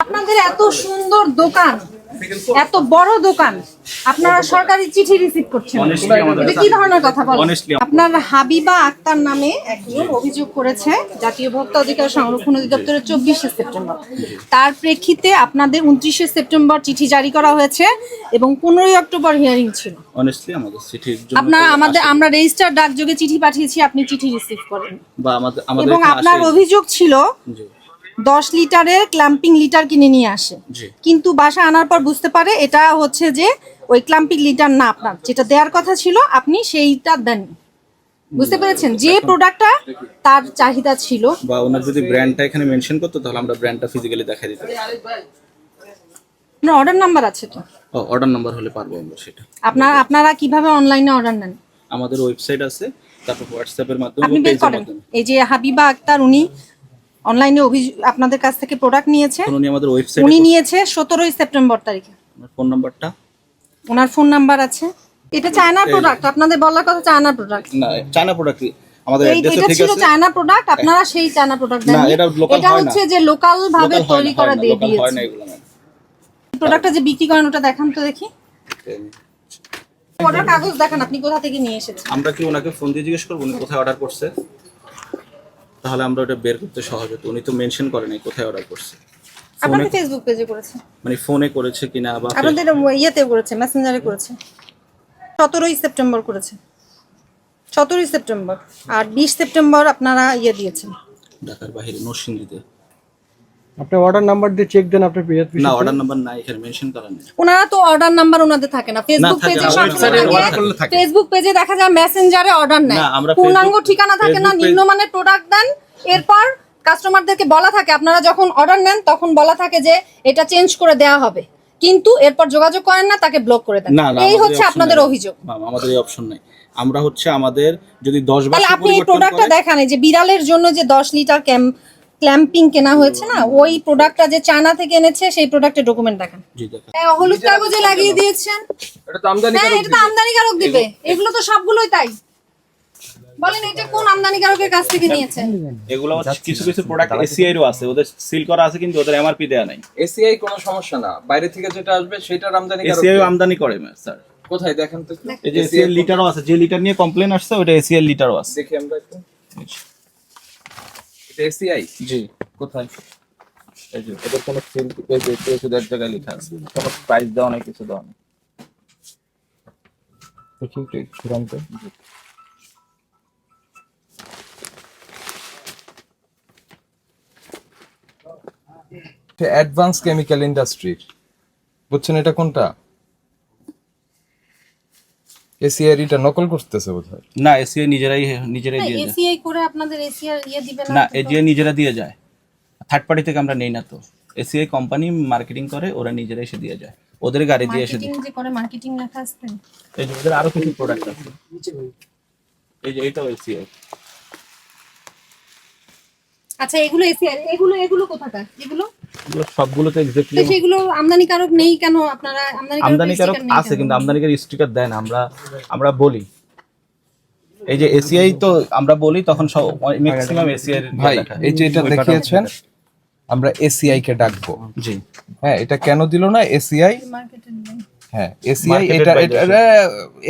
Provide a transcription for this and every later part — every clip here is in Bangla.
আপনাদের এত সুন্দর দোকান। এত বড় দোকান। আপনারা সরকারি চিঠি রিসিভ করছেন। এটা কি ধরনের কথা বলেন? আপনার হাবিবা আক্তার নামে একজন অভিযোগ করেছে জাতীয় ভোক্তা অধিকার সংরক্ষণ অধিদপ্তরের চব্বিশে সেপ্টেম্বর। তার প্রেক্ষিতে আপনাদের উনত্রিশে সেপ্টেম্বর চিঠি জারি করা হয়েছে এবং পনেরোই অক্টোবর হিয়ারিং ছিল। অনেস্টলি আমাদের চিঠির জন্য আপনার আমাদের আমরা রেজিস্টার ডাকযোগে চিঠি পাঠিয়েছি আপনি চিঠি রিসিভ করেন বা আমাদের আমাদের এবং আপনার অভিযোগ ছিল দশ লিটারের ক্লাম্পিং লিটার কিনে নিয়ে আসে। কিন্তু বাসা আনার পর বুঝতে পারে এটা হচ্ছে যে ওই ক্লাম্পিং লিটার না আপনার। যেটা দেওয়ার কথা ছিল আপনি সেইটা দেন। বুঝতে পেরেছেন? যে প্রোডাক্টটা তার চাহিদা ছিল। বা ওনার যদি ব্র্যান্ডটা এখানে মেনশন করতো তাহলে আমরা ব্র্যান্ডটা ফিজিক্যালি দেখাই দিতাম। আপনার অর্ডার নাম্বার আছে তো? ও অর্ডার নাম্বার হলে পারব আমরা সেটা। আপনার আপনারা কীভাবে অনলাইনে অর্ডার নেন? আমাদের ওয়েবসাইট আছে তারপর হোয়াটসঅ্যাপের মাধ্যমে আপনি বের করেন। এই যে হাবিবা আক্তার উনি অনলাইনে আপনাদের কাছ থেকে প্রোডাক্ট নিয়েছে। উনি আমাদের উনি নিয়েছে সতেরোই সেপ্টেম্বর তারিখে। ফোন নাম্বারটা ওনার ফোন নাম্বার আছে। এটা চায়না প্রোডাক্ট আপনাদের বলার কথা চায়নার প্রোডাক্ট না চায়না প্রোডাক্ট আমাদের অ্যাড্রেসে ঠিক আছে? চায়না প্রোডাক্ট আপনারা সেই চায়না প্রোডাক্ট না, এটা local এটা হয় না। হচ্ছে যে লোকাল ভাবে তৈরি করা দিয়ে দিয়েছে। প্রোডাক্টটা যে বিক্রি করেন ওটা দেখান তো দেখি। অর্ডার কাগজ দেখান আপনি কোথা থেকে নিয়ে এসেছেন? আমরা কি ওনাকে ফোন দিয়ে জিজ্ঞেস করব? উনি কোথায় অর্ডার করছে? তাহলে আমরা ওটা বের করতে সহজ হতো। উনি তো মেনশন করে নাই কোথায় অর্ডার করছে। আপনাদের ফেসবুক পেজে করেছে মানে ফোনে করেছে কিনা বা আপনাদের ইয়েতে করেছে মেসেঞ্জারে করেছে সতেরোই সেপ্টেম্বর করেছে। সতেরোই সেপ্টেম্বর আর বিশ সেপ্টেম্বর আপনারা ইয়ে দিয়েছেন। ঢাকার বাইরে নরসিংদীতে। আপনি অর্ডার নাম্বার দিয়ে চেক দেন আপনার পেজ না অর্ডার নাম্বার নাই এখানে মেনশন করা নেই। ওনারা তো অর্ডার নাম্বার ওনাদের থাকে না। ফেসবুক পেজে সবসময়। ফেসবুক পেজে দেখা যায় মেসেঞ্জারে অর্ডার নেয়। না, আমরা পূর্ণাঙ্গ ঠিকানা থাকে না নিম্নমানের প্রোডাক্ট দেন। এরপর কাস্টমারদেরকে বলা থাকে আপনারা যখন অর্ডার নেন তখন বলা থাকে যে এটা চেঞ্জ করে দেওয়া হবে। কিন্তু এরপর যোগাযোগ করেন না তাকে ব্লক করে দেন। এই হচ্ছে আপনাদের অভিযোগ। আমাদের এই অপশন নাই। আমরা হচ্ছে আমাদের যদি 10 বার তাহলে আপনি এই প্রোডাক্টটা দেখান এই যে বিড়ালের জন্য যে দশ লিটার ক্ল্যাম্পিং কেনা হয়েছে না ওই প্রোডাক্টটা যে চায়না থেকে এনেছে সেই প্রোডাক্টের ডকুমেন্ট দেখান। হ্যাঁ, হলুদ কাগজে লাগিয়ে দিয়েছেন। এটা তো আমদানি হ্যাঁ এটা তো আমদানিকারক দিবে। এগুলো তো সবগুলোই তাই। বলেন এটা কোন আমদানিকারকের কাছ থেকে নিয়েছেন? এগুলো কিছু কিছু প্রোডাক্ট এসিআই এরও আছে ওদের সিল করা আছে কিন্তু ওদের এমআরপি দেয়া নাই। এসিআই কোনো সমস্যা না। বাইরে থেকে যেটা আসবে সেটার আমদানি এসিআই আমদানি করে স্যার। কোথায়? দেখেন তো এই যে এসিএল লিটারও আছে যে লিটার নিয়ে কমপ্লেন আসছে ওটা এসিএল লিটারও আছে। দেখি আমরা একটু। এসিআই? জি। কোথায়? এই যে ওদের কোনো সিল পেজে শুধু এক জায়গায় লেখা আছে। কোনো প্রাইস দেওয়া নাই কিছু দেওয়া নেই। দেখি একটু অ্যাডভান্স কেমিক্যাল ইন্ডাস্ট্রির বুঝছেন এটা কোনটা? এসিআই এটা নকল করতেছে বোধহয়। না এসিআই নিজেরাই নিজেরাই দিয়ে যায়। এসিআই করে আপনাদের এসিআই ইয়ে দিবে না এজিআই নিজেরা দিয়ে যায়। থার্ড পার্টি থেকে আমরা নেই না তো। এসিআই কোম্পানি মার্কেটিং করে ওরা নিজেরা এসে দিয়ে যায়। ওদের গাড়ি দিয়ে এসে মার্কেটিং দিয়ে যে করে মার্কেটিং লেখা আসবে এই যে ওদের আরও কিছু প্রোডাক্ট আছে। এই যে এটাও এসিআই আচ্ছা এগুলো এসিআর এগুলো এগুলো কোথাকার? এগুলো সবগুলোতে এক্স্যাক্টলি সেগুলো আমদানিকারক নেই কেন আপনারা? আমদানিকারক আছে কেন? কিন্তু স্টিকার দেয় না আমরা আমরা বলি। এই যে এসিআই তো আমরা বলি তখন সব ম্যাক্সিমাম এসিআই ভাই এই যে এটা দেখিয়েছেন আমরা এসিআই কে ডাকবো। জি। হ্যাঁ এটা কেন দিল না এসিআই হ্যাঁ এসিআই এটা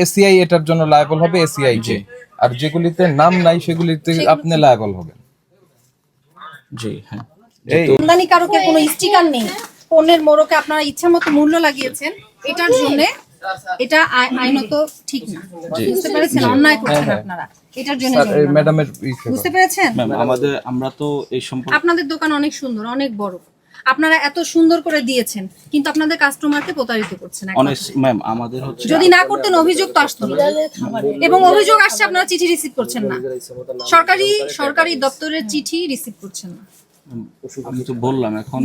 এসিআই এটার জন্য লায়াবল হবে এসিআই কে আর যেগুলিতে নাম নাই সেগুলিতে আপনি লায়াবল হবেন। জি হ্যাঁ। এই আমদানিকারকের কোনো স্টিকার নেই। পণ্যের মোড়কে আপনারা ইচ্ছা মতো মূল্য লাগিয়েছেন। এটার জন্য এটা আই- আইনত ঠিক না। বুঝতে পেরেছেন? অন্যায় করছেন আপনারা। এটার জন্য ম্যাডামের বুঝতে পেরেছেন? আমাদের আমরা তো এই সম্পর্কে আপনাদের দোকান অনেক সুন্দর অনেক বড়। আপনারা এত সুন্দর করে দিয়েছেন কিন্তু আপনাদের কাস্টমারকে প্রতারিত করছেন। ম্যাম আমাদের হচ্ছে যদি না করতেন অভিযোগ তো আসতো না। এবং অভিযোগ আসছে আপনারা চিঠি রিসিভ করছেন না। সরকারি সরকারি দপ্তরের চিঠি রিসিভ করছেন না। আমি তো বললাম এখন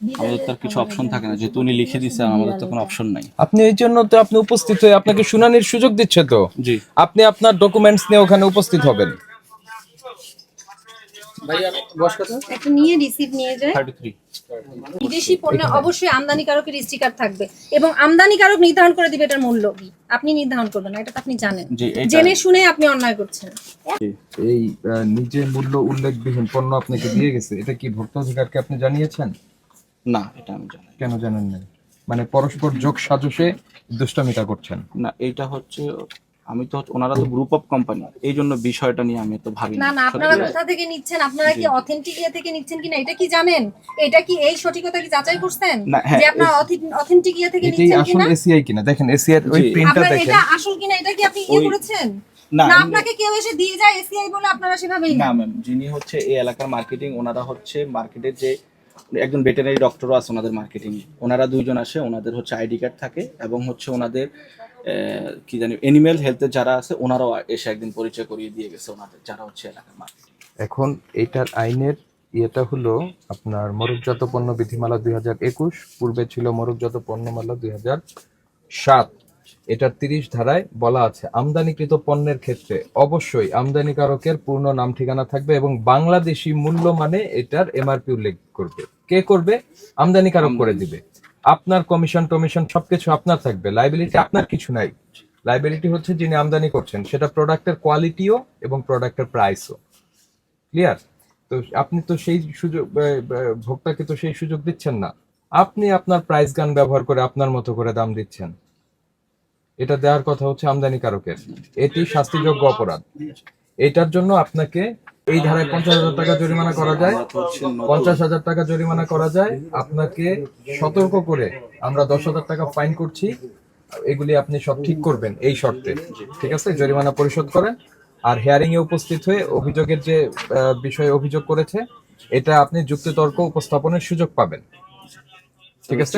আমাদের তার কিছু অপশন থাকে না। যেহেতু উনি লিখে দিচ্ছে আমাদের তো কোনো অপশন নাই। আপনি এই জন্য তো আপনি উপস্থিত হয়ে আপনাকে শুনানির সুযোগ দিচ্ছে তো। জি। আপনি আপনার ডকুমেন্টস নিয়ে ওখানে উপস্থিত হবেন। একটা নিয়ে রিসিভ নিয়ে যায় থার্টি থ্রি বিদেশি পণ্যে অবশ্যই আমদানিকারকের স্টিকার থাকবে। এবং আমদানিকারক নির্ধারণ করে দিবে এটার মূল্য কি? আপনি নির্ধারণ করবেন না এটা তো আপনি জানেন। জেনে শুনে আপনি অন্যায় করছেন। এই নিজে মূল্য উল্লেখবিহীন পণ্য আপনাকে দিয়ে গেছে এটা কি ভোক্তা অধিকারকে আপনি জানিয়েছেন? না এটা আমি জানি কেন জানেন না মানে পরস্পর যোগ সাজসে দুষ্টামিতা করছেন। না এটা হচ্ছে আমি তো ওনারা তো গ্রুপ অফ কোম্পানি এই জন্য বিষয়টা নিয়ে আমি তো ভাবি না না আপনারা কোথা থেকে নিচ্ছেন? আপনারা কি অথেন্টিক ইয়ে থেকে নিচ্ছেন কিনা? এটা কি জানেন? এটা কি এই সঠিকতা কি যাচাই করছেন? হ্যাঁ, যে আপনারা অথেন্টিক ইয়ে থেকে নিচ্ছেন আসল কিনা? এসিআই কিনা? দেখেন এসিআই ওই। প্রিন্টটা আপনার দেখেন। এটা আসল কিনা? এটা কি আপনি ইয়ে করেছেন? না, আপনাকে কেউ এসে দিয়ে যায় এসিআই বলে আপনারা সেভাবেই না না। ম্যাম যিনি হচ্ছে এই এলাকার মার্কেটিং ওনারা হচ্ছে মার্কেটের যে একজন ভেটেনারি ডক্টরও আছে ওনাদের মার্কেটিং ওনারা দুইজন আসে, ওনাদের হচ্ছে আইডি কার্ড থাকে এবং হচ্ছে ওনাদের কি জানি এনিম্যাল হেলথের যারা আছে, ওনারাও এসে একদিন পরিচয় করিয়ে দিয়ে গেছে ওনাদের, যারা হচ্ছে এলাকার মার্কেটিং এখন এইটার আইনের ইয়েটা হলো আপনার মরুকজাত পণ্য বিধিমালা দুই হাজার একুশ, পূর্বে ছিল মরুকজাত পণ্যমালা দুই হাজার সাত। এটার তিরিশ ধারায় বলা আছে। আমদানিকৃত পণ্যের ক্ষেত্রে অবশ্যই আমদানিকারকের পূর্ণ নাম ঠিকানা থাকবে এবং বাংলাদেশি মূল্য মানে এটার এমআরপি উল্লেখ করবে। কে করবে? আমদানিকারক করে দিবে। আপনার কমিশন টমিশন সবকিছু আপনার থাকবে। লাইবিলিটি আপনার কিছু নাই। লাইবিলিটি হচ্ছে যিনি আমদানি করছেন। সেটা প্রোডাক্টের কোয়ালিটিও এবং প্রোডাক্টের প্রাইসও ক্লিয়ার তো আপনি তো সেই সুযোগ ভোক্তাকে তো সেই সুযোগ দিচ্ছেন না। আপনি আপনার প্রাইস গান ব্যবহার করে আপনার মতো করে দাম দিচ্ছেন। এটা দেওয়ার কথা হচ্ছে আমদানিকারকের এটি শাস্তিযোগ্য অপরাধ। এটার জন্য আপনাকে এই ধারায় পঞ্চাশ হাজার টাকা জরিমানা করা যায়। পঞ্চাশ হাজার টাকা জরিমানা করা যায়। আপনাকে সতর্ক করে আমরা দশ হাজার টাকা ফাইন করছি। এগুলি আপনি সব ঠিক করবেন এই শর্তে। ঠিক আছে? জরিমানা পরিশোধ করেন। আর হেয়ারিং এ উপস্থিত হয়ে অভিযোগের যে বিষয়ে অভিযোগ করেছে, এটা আপনি যুক্তিতর্ক উপস্থাপনের সুযোগ পাবেন। ঠিক আছে?